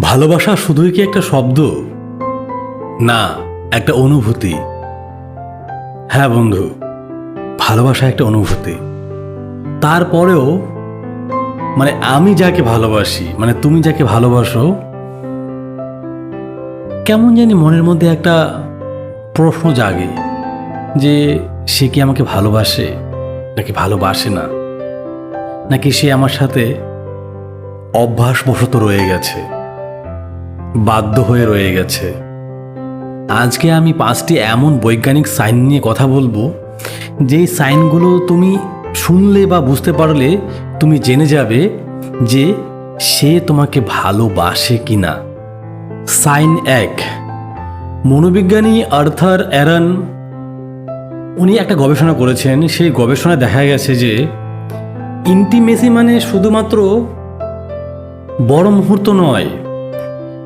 ভালোবাসা শুধুই কি একটা শব্দ? না, একটা অনুভূতি। হ্যাঁ বন্ধু, ভালোবাসা একটা অনুভূতি। তারপরেও মানে আমি যাকে ভালোবাসি মানে তুমি যাকে ভালোবাসো, কেমন জানি মনের মধ্যে একটা প্রশ্ন জাগে যে, সে কি আমাকে ভালোবাসে, নাকি ভালোবাসে না? নাকি সে আমার সাথে অভ্যাসবশত রয়ে গেছে? বাধ্য হয়ে রয়ে গেছে। আজকে আমি পাঁচটি এমন বৈজ্ঞানিক সাইন নিয়ে কথা বলব, যেই সাইনগুলো তুমি শুনলে বা বুঝতে পারলে তুমি জেনে যাবে যে সে তোমাকে ভালোবাসে কি না সাইন এক, মনোবিজ্ঞানী আর্থার অ্যারন, উনি একটা গবেষণা করেছেন, সেই গবেষণায় দেখা গেছে যে ইন্টিমেসি মানে শুধুমাত্র বড় মুহূর্ত নয়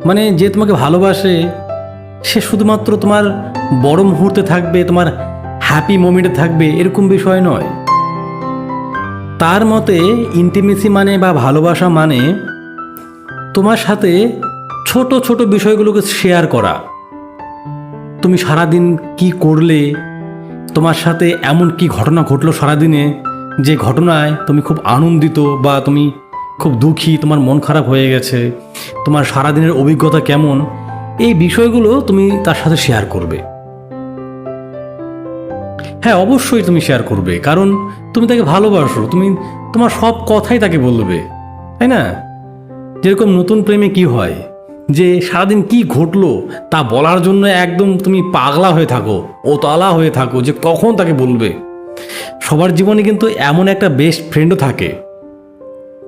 মানে যে তোমাকে ভালোবাসে, সে শুধুমাত্র তোমার বড় মুহূর্তে থাকবে, তোমার হ্যাপি মোমেন্টে থাকবে, এরকম বিষয় নয়। তার মতে ইন্টিমেসি মানে বা ভালোবাসা মানে তোমার সাথে ছোট ছোট বিষয়গুলোকে শেয়ার করা। তুমি সারাদিন কি করলে, তোমার সাথে এমন কি ঘটনা ঘটলো সারাদিনে, যে ঘটনায় তুমি খুব আনন্দিত বা তুমি খুব দুঃখী, তোমার মন খারাপ হয়ে গেছে, তোমার সারাদিনের অভিজ্ঞতা কেমন? এই বিষয়গুলো তুমি তার সাথে শেয়ার করবে। হ্যাঁ অবশ্যই তুমি শেয়ার করবে, কারণ তুমি তাকে ভালোবাসো, তুমি, তোমার সব কথাই তাকে বলবে, তাই না? যেরকম নতুন প্রেমে কি হয়? যে সারাদিন কি ঘটলো, তা বলার জন্য একদম তুমি পাগলা হয়ে থাকো ও তালা হয়ে থাকো, যে কখন তাকে বলবে? সবার জীবনে কিন্তু এমন একটা বেস্ট ফ্রেন্ডও থাকে।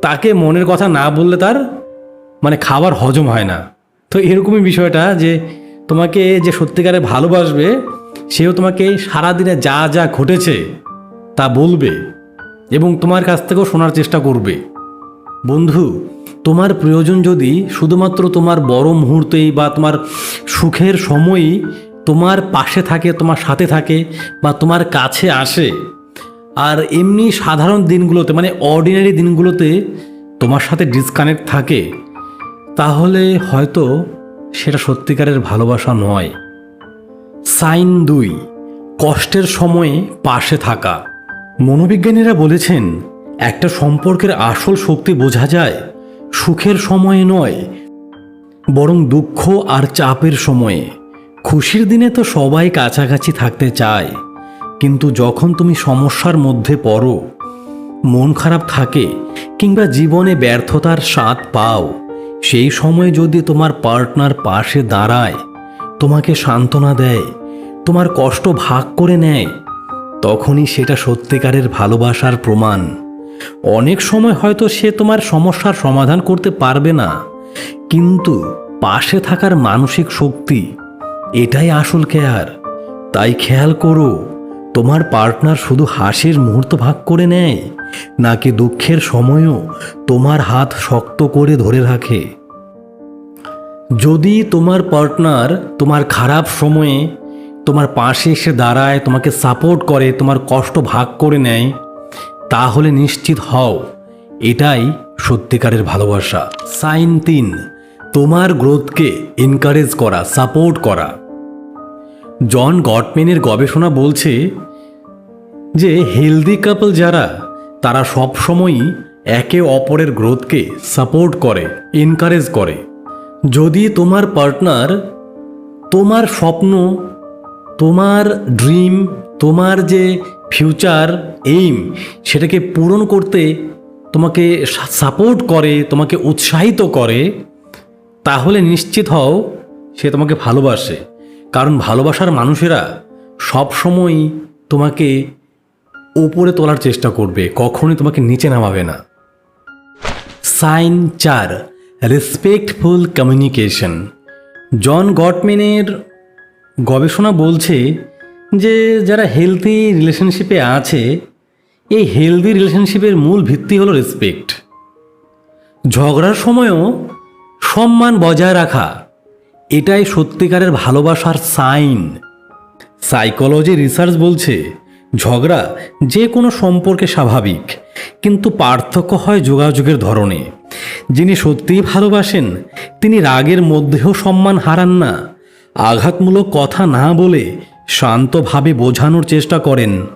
তাকে মনের কথা না বললে তার মানে খাবার হজম হয় না। তো এরকমই বিষয়টা যে তোমাকে যে সত্যিকারে ভালোবাসবে, সেও তোমাকে সারাদিনে যা যা ঘটেছে তা বলবে এবং তোমার কাছ থেকেও শোনার চেষ্টা করবে। বন্ধু, তোমার প্রয়োজন যদি শুধুমাত্র তোমার বড় মুহূর্তেই বা তোমার সুখের সময়ই তোমার পাশে থাকে, তোমার সাথে থাকে বা তোমার কাছে আসে আর এমনি সাধারণ দিনগুলোতে মানে অর্ডিনারি দিনগুলোতে তোমার সাথে ডিসকানেক্ট থাকে, তাহলে হয়তো সেটা সত্যিকারের ভালোবাসা নয়। সাইন দুই, কষ্টের সময়ে পাশে থাকা। মনোবিজ্ঞানীরা বলেছেন, একটা সম্পর্কের আসল শক্তি বোঝা যায় সুখের সময়ে নয়, বরং দুঃখ আর চাপের সময়ে। খুশির দিনে তো সবাই কাছাকাছি থাকতে চায়। কিন্তু যখন তুমি সমস্যার মধ্যে পড়ো, মন খারাপ থাকে কিংবা জীবনে ব্যর্থতার স্বাদ পাও, সেই সময় যদি তোমার পার্টনার পাশে দাঁড়ায়, তোমাকে সান্ত্বনা দেয়, তোমার কষ্ট ভাগ করে নেয়, তখনই সেটা সত্যিকারের ভালোবাসার প্রমাণ। অনেক সময় হয়তো সে তোমার সমস্যার সমাধান করতে পারবে না, কিন্তু পাশে থাকার মানসিক শক্তি, এটাই আসল কেয়ার তাই খেয়াল করো তোমার পার্টনার শুধু হাসির মুহূর্ত ভাগ করে নেয়, নাকি দুঃখের সময়ও তোমার হাত শক্ত করে ধরে রাখে? যদি তোমার পার্টনার তোমার খারাপ সময়ে তোমার পাশে এসে দাঁড়ায়, তোমাকে সাপোর্ট করে, তোমার কষ্ট ভাগ করে নেয়, তাহলে নিশ্চিত হও, এটাই সত্যিকারের ভালোবাসা। সাইন তিন, তোমার গ্রোথকে এনকারেজ করা, সাপোর্ট করা। জন গটম্যানের গবেষণা বলছে যে হেলদি কাপল যারা, তারা সব সময়ই একে অপরের গ্রোথকে সাপোর্ট করে এনকারেজ করে। যদি তোমার পার্টনার তোমার স্বপ্ন, তোমার ড্রিম তোমার যে ফিউচার এইম সেটাকে পূরণ করতে তোমাকে সাপোর্ট করে, তোমাকে উৎসাহিত করে, তাহলে নিশ্চিত হও সে তোমাকে ভালোবাসে। কারণ ভালোবাসার মানুষেরা সবসময়ই তোমাকে উপরে তোলার চেষ্টা করবে, কখনোই তোমাকে নিচে নামাবে না। সাইন চার রেসপেক্টফুল কমিউনিকেশন জন গটম্যানের গবেষণা বলছে যে, যারা হেলদি রিলেশনশিপে আছে, এই হেলদি রিলেশনশিপের মূল ভিত্তি হলো রেসপেক্ট ঝগড়ার সময়ও সম্মান বজায় রাখা, এটাই সত্যিকারের ভালোবাসার সাইন। সাইকোলজি রিসার্চ বলছে ঝগড়া যে কোনো সম্পর্কে স্বাভাবিক, কিন্তু পার্থক্য হয় যোগাযোগের ধরনে। যিনি সত্যিই ভালোবাসেন, তিনি রাগের মধ্যেও সম্মান হারান না। আঘাতমূলক কথা না বলে শান্তভাবে বোঝানোর চেষ্টা করেন।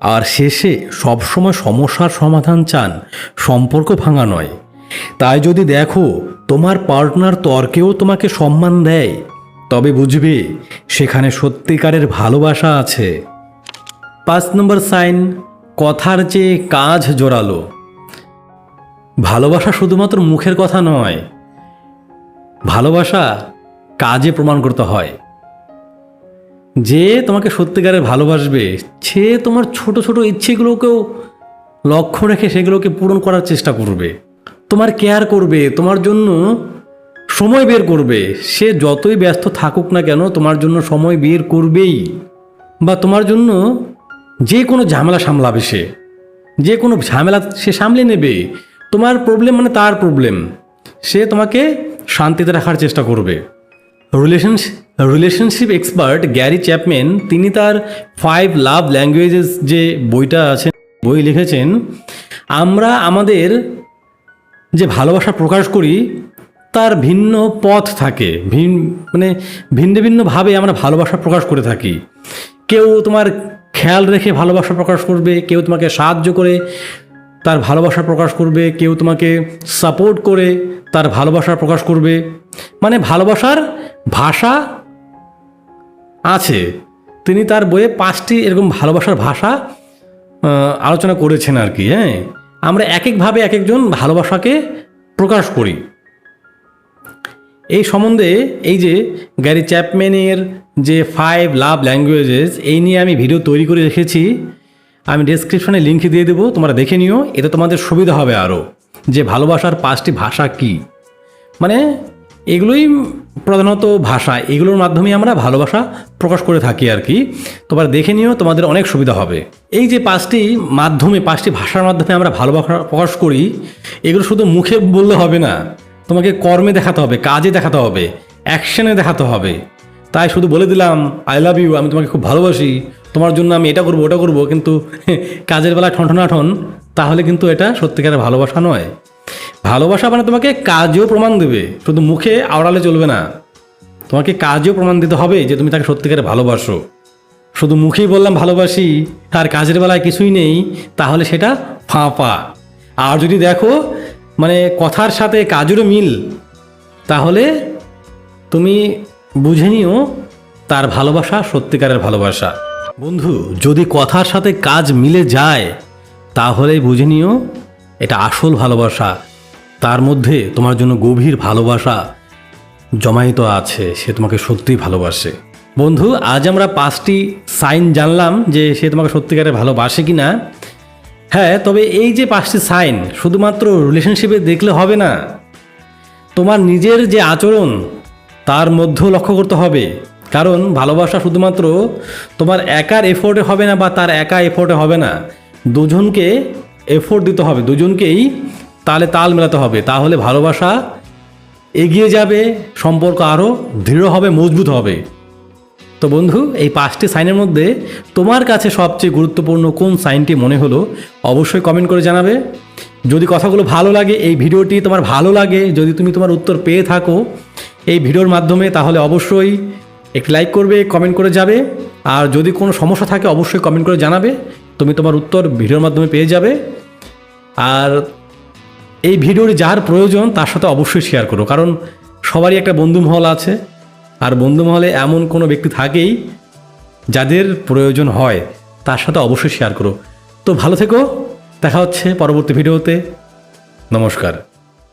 আর শেষে সবসময় সমস্যার সমাধান চান, সম্পর্ক ভাঙা নয়। তাই যদি দেখো, তোমার পার্টনার তর্কেও তোমাকে সম্মান দেয়, তবে বুঝবে, সেখানে সত্যিকারের ভালোবাসা আছে। পাঁচ নম্বর সাইন, কথার চেয়ে কাজ জোরালো। ভালোবাসা শুধুমাত্র মুখের কথা নয়, ভালোবাসা কাজে প্রমাণ করতে হয়। যে তোমাকে সত্যিকারে ভালোবাসবে, সে তোমার ছোট ছোট ইচ্ছেগুলোকেও লক্ষ্য রেখে সেগুলোকে পূরণ করার চেষ্টা করবে। তোমার কেয়ার করবে, তোমার জন্য সময় বের করবে। সে যতই ব্যস্ত থাকুক না কেন, তোমার জন্য সময় বের করবেই। বা তোমার জন্য যে কোনো ঝামেলা সামলাবে সে। যে কোনো ঝামেলা সে সামলে নেবে। তোমার প্রবলেম মানে তার প্রবলেম সে তোমাকে শান্তিতে রাখার চেষ্টা করবে। Relation relationship expert Gary Chapman তিনি তার ফাইভ লাভ ল্যাঙ্গুয়েজেস যে বইটা আছে, বই লিখেছেন, আমরা আমাদের যে ভালোবাসা প্রকাশ করি, তার ভিন্ন পথ থাকে। ভিন মানে ভিন্ন ভিন্নভাবে আমরা ভালোবাসা প্রকাশ করে থাকি। কেউ তোমার খেয়াল রেখে ভালোবাসা প্রকাশ করবে, কেউ তোমাকে সাহায্য করে, তার ভালোবাসা প্রকাশ করবে, কেউ তোমাকে সাপোর্ট করে, তার ভালোবাসা প্রকাশ করবে। মানে ভালোবাসার ভাষা আছে। তিনি তার বইয়ে পাঁচটি এরকম ভালোবাসার ভাষা আলোচনা করেছেন আর কি হ্যাঁ? আমরা এক একভাবে এক একজন ভালোবাসাকে প্রকাশ করি। এই সম্বন্ধে এই যে গ্যারি চ্যাপম্যানের যে ফাইভ লাভ ল্যাঙ্গুয়েজেস এই নিয়ে আমি ভিডিও তৈরি করে রেখেছি। আমি ডেসক্রিপশনে লিঙ্ক দিয়ে দেবো, তোমরা দেখে নিও, এতে তোমাদের সুবিধা হবে আরও যে ভালোবাসার পাঁচটি ভাষা কী? মানে এগুলোই প্রধানত ভাষা, এগুলোর মাধ্যমে আমরা ভালোবাসা প্রকাশ করে থাকি আর কি। তোমরা দেখে নিও, তোমাদের অনেক সুবিধা হবে। এই যে পাঁচটি মাধ্যমে, পাঁচটি ভাষার মাধ্যমে আমরা ভালোবাসা প্রকাশ করি, এগুলো শুধু মুখে বললে হবে না, তোমাকে কর্মে দেখাতে হবে, কাজে দেখাতে হবে অ্যাকশনে দেখাতে হবে। তাই শুধু বলে দিলাম আই লাভ ইউ আমি তোমাকে খুব ভালোবাসি। তোমার জন্য আমি এটা করব, ওটা করব, কিন্তু কাজের বেলা ঠনঠনাঠন, তাহলে কিন্তু এটা সত্যিকারের ভালোবাসা নয়। ভালোবাসা মানে তোমাকে কাজেও প্রমাণ দেবে, শুধু মুখে আওড়ালে চলবে না। তোমাকে কাজেও প্রমাণ দিতে হবে যে তুমি তাকে সত্যিকারে ভালোবাসো। শুধু মুখেই বললাম ভালোবাসি, আর কাজের বেলায় কিছুই নেই, তাহলে সেটা ফাঁপা। আর যদি দেখো মানে কথার সাথে কাজেরও মিল, তাহলে তুমি বুঝে নিও, তার ভালোবাসা সত্যিকারের ভালোবাসা। বন্ধু, যদি কথার সাথে কাজ মিলে যায় তাহলে বুঝে নিও, এটা আসল ভালোবাসা। তার মধ্যে তোমার জন্য গভীর ভালোবাসা জমায়িত আছে, সে তোমাকে সত্যিই ভালোবাসে। বন্ধু, আজ আমরা পাঁচটি সাইন জানলাম যে সে তোমাকে সত্যিকারে ভালোবাসে কি না হ্যাঁ তবে এই যে পাঁচটি সাইন, শুধুমাত্র রিলেশনশিপে দেখলে হবে না। তোমার নিজের যে আচরণ তার মধ্যেও লক্ষ্য করতে হবে। কারণ ভালোবাসা শুধুমাত্র তোমার একার এফোর্টে হবে না বা তার একা এফোর্টে হবে না। দুজনকে এফোর্ট দিতে হবে। দুজনকেই তালে তাল মেলাতে হবে। তাহলে ভালোবাসা এগিয়ে যাবে, সম্পর্ক আরও দৃঢ় হবে, মজবুত হবে। তো বন্ধু, এই পাঁচটি সাইনের মধ্যে তোমার কাছে সবচেয়ে গুরুত্বপূর্ণ কোন সাইনটি মনে হলো অবশ্যই কমেন্ট করে জানাবে। যদি কথাগুলো ভালো লাগে, এই ভিডিওটি তোমার ভালো লাগে, যদি তুমি তোমার উত্তর পেয়ে থাকো এই ভিডিওর মাধ্যমে তাহলে অবশ্যই একটি লাইক করবে কমেন্ট করে যাবে। আর যদি কোনো সমস্যা থাকে, অবশ্যই কমেন্ট করে জানাবে। তুমি তোমার উত্তর ভিডিওর মাধ্যমে পেয়ে যাবে। আর এই ভিডিওর যার প্রয়োজন, তার সাথে অবশ্যই শেয়ার করো। কারণ সবারই একটা বন্ধু মহল আছে। আর বন্ধু মহলে এমন কোনো ব্যক্তি থাকেই যাদের প্রয়োজন হয়, তার সাথে অবশ্যই শেয়ার করো। তো ভালো থেকো। দেখা হচ্ছে পরবর্তী ভিডিওতে। নমস্কার।